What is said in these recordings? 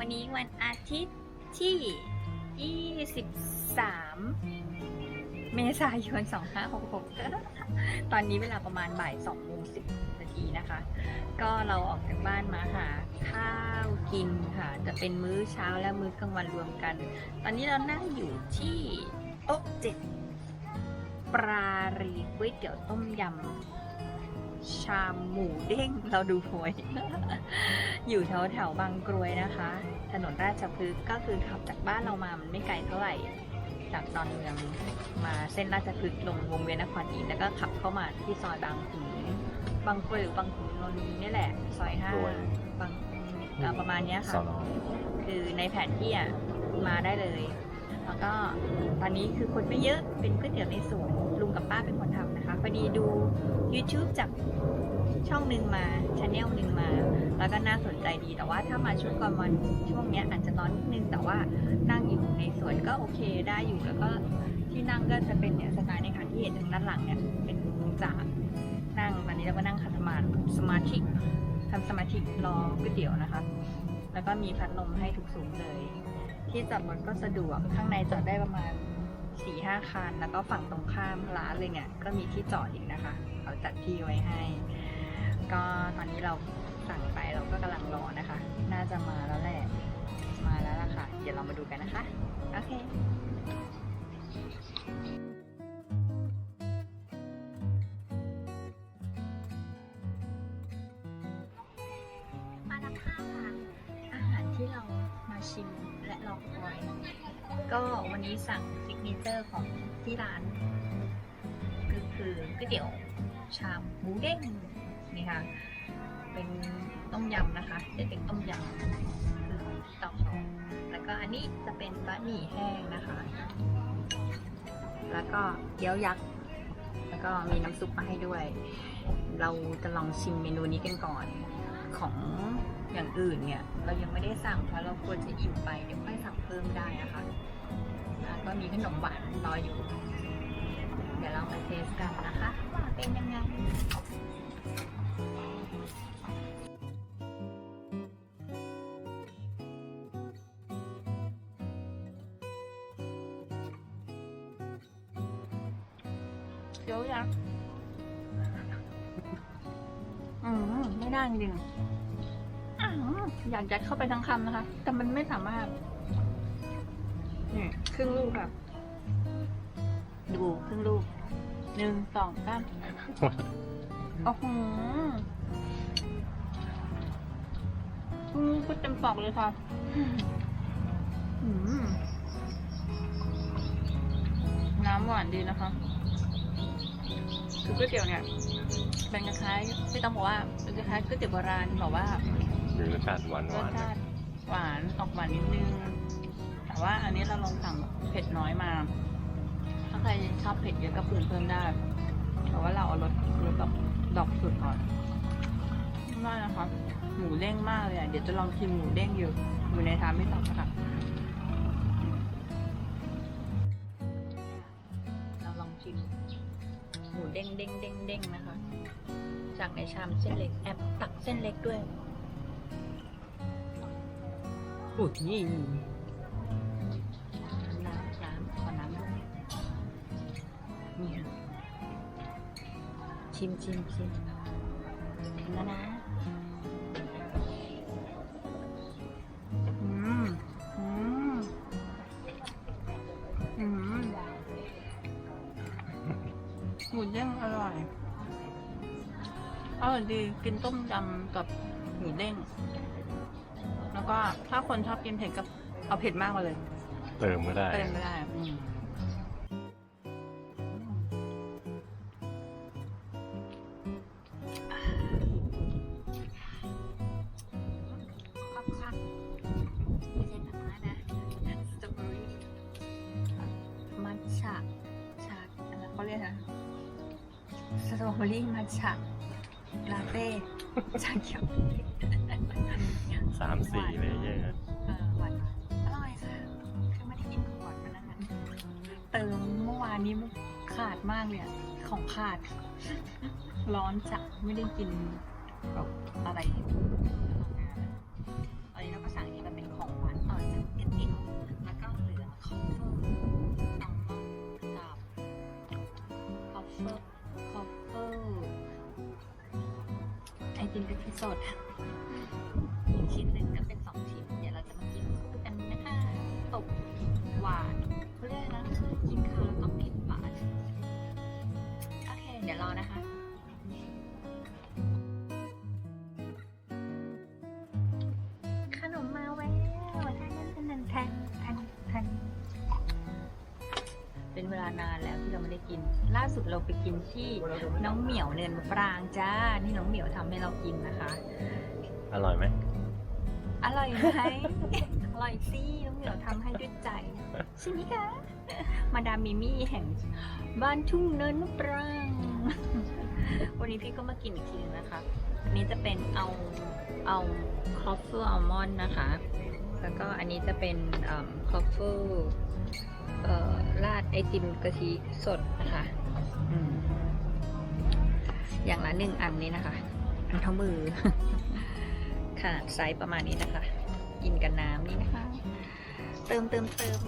วันนี้วันอาทิตย์ที่ 23 เมษายน 2566 ตอนนี้เวลาประมาณบ่าย2โมง10นาทีนะคะ ก็เราออกจากบ้านมาหาข้าวกินค่ะ จะเป็นมื้อเช้าและมื้อกลางวันรวมกัน ตอนนี้เรานั่งอยู่ที่โต๊ะเจ็ดปลารีก๋วยเตี๋ยวต้มยำ ชามหมูเด้งเราดูหวย อยู่แถวแถวๆบางกรวยนะคะ ถนนราชพฤกษ์ก็คือขับจากบ้านเรามามันไม่ไกลเท่าไหร่ จากตอนเมืองมาเส้นราชพฤกษ์ลงวงเวียนนครอินทร์แล้วก็ขับเข้ามาที่ซอยบางขุนบางกรวยหรือบางขุนนนท์นี่แหละ ซอยห้ากรวยบางเอ่อประมาณเนี้ยสค่ะอนอคือในแผนที่อะมาได้เลย แล้วก็ตอนนี้คือคนไม่เยอะเป็นก๋วยเตี๋ยวในสวนลุงกับป้าเป็นคนทำนะคะ พอดีดู YouTube จากช่องหนึ่งมาช n แนลหนึ่งมา แล้วก็น่าสนใจดีแต่ว่าถ้ามาช่วงกลางวันช่วงเนี้ยอาจจะร้อนนิดนึงแต่ว่านั่งอยู่ในสวนก็โอเคได้อยู่แล้วก็ที่นั่งก็จะเป็นเนี่ยสไตล์ในการที่เห็นทางด้านหลังเนี่ยเป็นจากนั่งตอนนี้เราก็นั่งขัดสมาธิสมาธิทำสมาธิรอก๋วยเตี๋ยวนะคะ แล้วก็มีพัดลมให้ทุกสูงเลย ที่จอดรถก็สะดวกข้างในจอดได้ประมาณ 4ี่ห้าคัน แล้วก็ฝั่งตรงข้ามร้านเลยเนี่ย ก็มีที่จอดอีกนะคะเขาจัดที่ไว้ให้ ก็ตอนนี้เราสั่งไปเราก็กำลังรอนะคะ น่าจะมาแล้วแหละ มาแล้วล่ะค่ะ เดี๋ยวเรามาดูกันนะคะ โอเคมาแล้วค่ะอาหารที่เรามาชิมและรองคอย ก็วันนี้สั่งซิกเนเจอร์ของที่ร้าน ก็คือก๋วยเตี๋ยวชามหมูเด้งนี่ค่ะ เป็นต้มยำนะคะจะเป็นต้มยำคือเต่าทองแล้วก็อันนี้จะเป็นบะหมี่แห้งนะคะ แล้วก็เกี๊ยวยักษ์แล้วก็มีน้ำซุปมาให้ด้วย เราจะลองชิมเมนูนี้กันก่อนของอย่างอื่นเนี่ย เรายังไม่ได้สั่งเพราะเราควรจะอิ่มไปเดี๋ยวค่อยสั่งเพิ่มได้นะคะอ่าก็มีขนมหวานรออยู่ เดี๋ยวเรามาเทสกันนะคะว่าเป็นยังไงเดี๋ยวยังอืมไม่ได้จริงๆ อยากยัดเข้าไปทั้งคำนะคะ แต่มันไม่สามารถ นี่ครึ่งลูกค่ะ ดูครึ่งลูก หนึ่งสองสามโอ้โหครึ่งลูกก็เต็มปอกเลยค่ะน้ำหวานดีนะคะ คือก๋วยเตี๋ยวเนี่ย เป็นคล้ายๆไม่ต้องบอกว่าเป็นคล้ายๆก๋วยเตี๋ยวโบราณบอกว่า มีรสชาติหวานหรวาสนชาติหวานออกหวานนิดนึง แต่ว่าอันนี้เราลองสั่งแบบเผ็ดน้อยมา ถ้าใครชอบเผ็ดเยอะก็ปรุงเพิ่มได้ แต่ว่าเราเอารสรสแบบดอกสุดก่อนไม่ได้นะคะหมูเด้งมากเลยอะ เดี๋ยวจะลองชิมหมูเด้งอยู่อยู่ในทามไม่ต้องค่ะเราลองชิมหมูเด้งเด้งเด้งเด้งนะคะ จากในชามเส้นเล็กแอบตักเส้นเล็กด้วย อุ้ยนี่น้ำน้ำขอน้ำด้วยนี่ค่ะชิมชิมชิมแล้วนะอืมอืมอืมหมูเด้งอร่อยอร่อยดีกินต้มยำกับหมูเด้ง ก็ถ้าคนชอบกินเผ็ดก็เอาเผ็ดมากมาเลย เติมก็ได้ เติมไม่ได้อืมคักๆไม่ใช่น้ำนะสตรอเบอรี่มัทฉะชาอะไรเขาเรียกนะสตรอเบอรี่มัทฉะลาเต้ชาเขียว สามสี่ อันนี้ขาดมากเลยอะของขาด ร้อนจัดไม่ได้กินแบบอะไรตอนนี้เราก็สั่งนี้มัเป็นของหวานเออจะเป็นเอวแล้วก็เหลือคอฟเฟอร์อัลมกับคอฟเฟอร์ไอติมกะทิสด ลานานแล้วที่เราไม่ได้กิน ล่าสุดเราไปกินที่น้องเหมียวเนินมะปรางจ้าที่น้องเหมียวทำให้เรากินนะคะ อร่อยไหม อร่อยไหม อร่อยสิน้องเหมียวทำให้ด้วยใจใช่ไหมคะ มาดามมิมี่แห่งบ้านทุ่งเนินมะปราง วันนี้พี่ก็มากินอีกทีนึงนะคะอันนี้จะเป็นเอาเอาคอฟเฟอร์อัลมอนด์นะคะ แล้วก็อันนี้จะเป็นคอฟเฟอร์ราดไอ ติมกะทิสดนะคะอืมอย่างละหนึ่งอันนี้นะคะ อันเท่ามือ ขนาดไซส์ประมาณนี้นะคะ กินกับน้ำนี่นะคะ เติมเติมเติม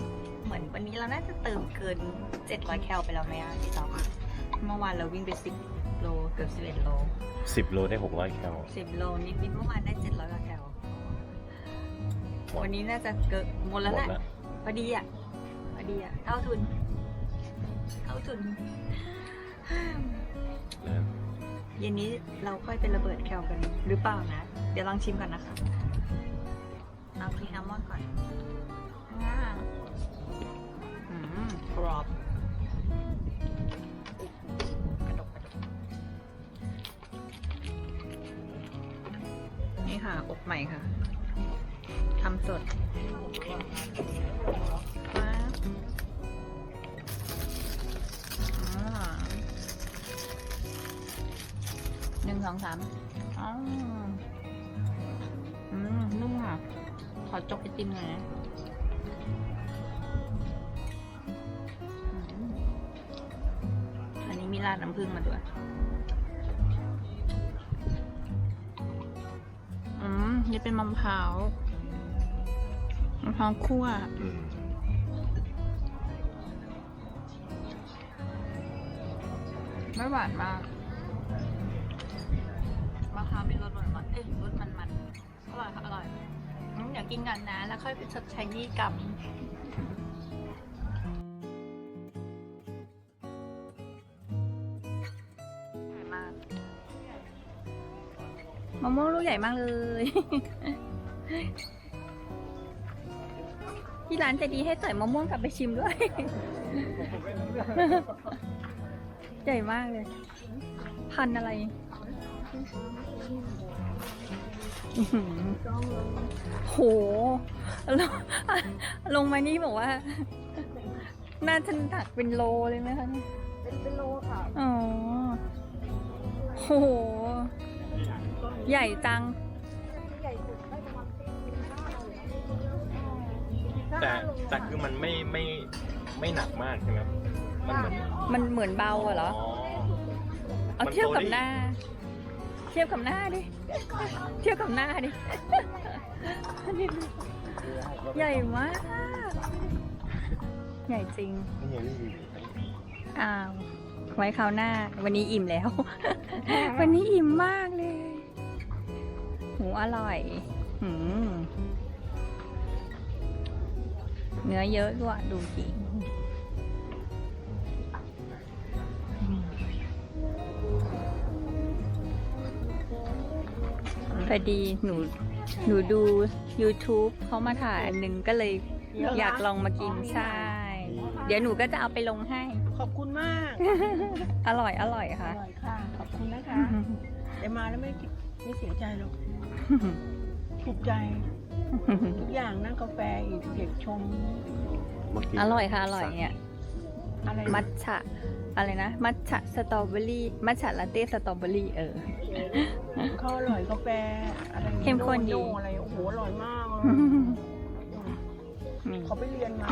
เหมือนวันนี้เราน่าจะเติมเกิน 700 แคลไปแล้วไหมอะพี่ต๊อกเมื่อวานเราวิ่งไป10โลเกือบ11โลสิบโลได้หกร้อยแคล10 โลนิดนิดๆเมื่อวานได้ 700กว่าแคลหมดวันนี้น่าจะเกินหมดแล้วหมแหดละแล้วพอดีอะพอดีอะเท่าทุน เท่าทุนเริ่มเย็นนี้เราค่อยเป็นระเบิดแคลกันหรือเปล่านะ เดี๋ยวลองชิมก่อนนะคะ เอาครีมอัลมอนด์ก่อนอ่าอืมกรอบกระดกกระดกนี่ค่ะ อบใหม่ค่ะ ทำสด งสองสามอ๋ออืมนุ่มค่ะ ขอจกไอติมหน่อยนะอืมอันนี้มีราดน้ำผึ้งมาด้วย อืม นี่เป็นมะพร้าวมะพร้าวคั่วอืมไม่หวานมาก มะพร้าวมีรสหวานหวานๆเอ้ยรสมันมันๆอร่อยค่ะอร่อยเดี๋ยวกินกันนะ แล้วค่อยไปชดใช้หนี้กรรมใหญ่มากมะม่วงลูกใหญ่มากเลย ที่ร้านใจะดีให้ใส่มะม่วงกลับไปชิมด้วย ใหญ่มากเลย พันอะไร โห ลงลงมานี่บอกว่า น่าจะหนักเป็นโลเลยไหมคะเนี่ยเป็นเป็นโลค่ะ อ๋อ โห ใหญ่จัง ใหญ่สุดได้ประมาณสี่ห้าโลแต่แต่คือมันไม่ไม่ไม่หนักมากใช่ไหมมันเหมือนมันเหมือนเบาอะเหรอ เอามันเทียบกับโตได้หน้า เทียบกับหน้าดิ เทียบกับหน้าดิ ใหญ่มาก ใหญ่จริง อ้าว ไว้คราวหน้า วันนี้อิ่มแล้ว วันนี้อิ่มมากเลย หูอร่อย หืมเนื้อเยอะด้วยดูจริง พอดีหนูหนูดู YouTube เขามาถ่ายอันหนึงก็เลยอยากลองมากินใช่ เดี๋ยวหนูก็จะเอาไปลงให้ ขอบคุณมาก อร่อยอร่อยอค่ะ ร่อยค่ะ ขอบคุณนะคะแต่มาแล้วไม่ไม่เสียใจหรอก ถูกใจทุกอย่างนั่งกาแฟอีกเด็กชม เมื่กี้อร่อยค่ะอร่อยเนี่ย อะไรนะมัทฉะอะไรนะ มัทฉะสตรอเบอรี่ มัทฉะลาเต้สตรอเบอรี่เออเขาอร่อยกาแฟอะไรเข้มข้นดีโด่อะไรโอ้โหอร่อยมากเลยอืมเขาไปเรียนมา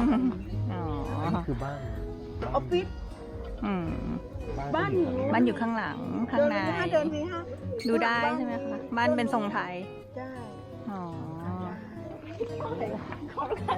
อ๋ออันนี้คือบ้านออฟฟิศอืมบ้านอยู่บ้านอยู่ข้างหลังข้างเดินในไปห้าเดินไปห้าดูได้ใช่ไหมคะบ้านเป็นทรงไทย ใช่อ๋อได้